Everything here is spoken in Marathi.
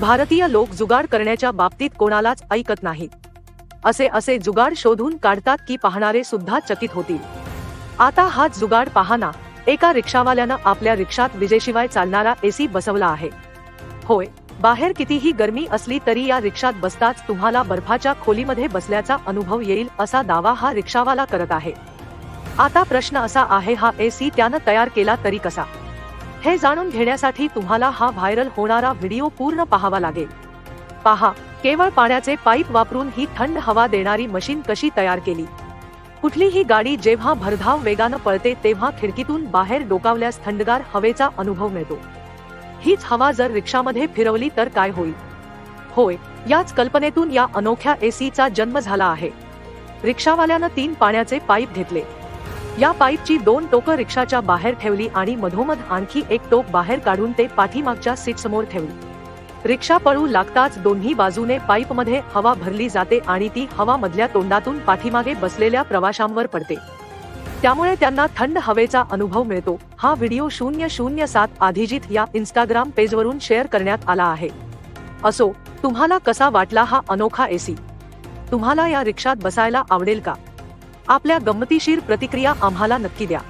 भारतीय लोक जुगाड करण्याच्या बाबतीत कोणालाच ऐकत नाहीत. असे असे जुगाड शोधून काढतात की पाहणारे सुद्धा चकित होतील. आता हाच जुगाड पाहना एका रिक्षावाल्यानं आपल्या रिक्षात विजेशिवाय चालणारा एसी बसवला आहे. होय बाहेर कितीही गर्मी असली तरी या रिक्षात बसताच तुम्हाला बर्फाच्या खोलीमध्ये बसल्याचा अनुभव येईल असा दावा हा रिक्षावाला करत आहे. आता प्रश्न असा आहे हा एसी त्यानं तयार केला तरी कसा? हे जाणून घेण्यासाठी तुम्हाला हा व्हायरल होणारा व्हिडिओ पूर्ण पाहावा लागेल. पहा केवळ पाण्याचे पाईप वापरून ही थंड हवा देणारी मशीन कशी तयार केली? कुठलीही गाडी जेव्हा भरधाव वेगानं पळते तेव्हा खिडकीतून बाहेर डोकावल्यास थंडगार हवेचा अनुभव मिळतो. हीच हवा जर रिक्षामध्ये फिरवली तर काय होईल? होय याच कल्पनेतून या अनोख्या एसीचा जन्म झाला आहे. रिक्षावाल्यानं तीन पाण्याचे पाईप घेतले. या पाईपची दोन टोकं रिक्षाच्या बाहेर ठेवली आणि मधोमध आणखी एक टोक बाहेर काढून ते पाठीमागच्या सीट समोर ठेवली. रिक्षा पळू लागताच दोन्ही बाजूने पाईपमध्ये हवा भरली जाते आणि ती हवा मधल्या तोंडातून पाठीमागे बसलेल्या प्रवाशांवर पडते. त्यामुळे त्यांना थंड हवेचा अनुभव मिळतो. हा व्हिडिओ शून्य शून्य सात आधिजित या इंस्टाग्राम पेजवरून शेअर करण्यात आला आहे. असो तुम्हाला कसा वाटला हा अनोखा एसी? तुम्हाला या रिक्षात बसायला आवडेल का? आपल्या गमतीशीर प्रतिक्रिया आम्हाला नक्की द्या.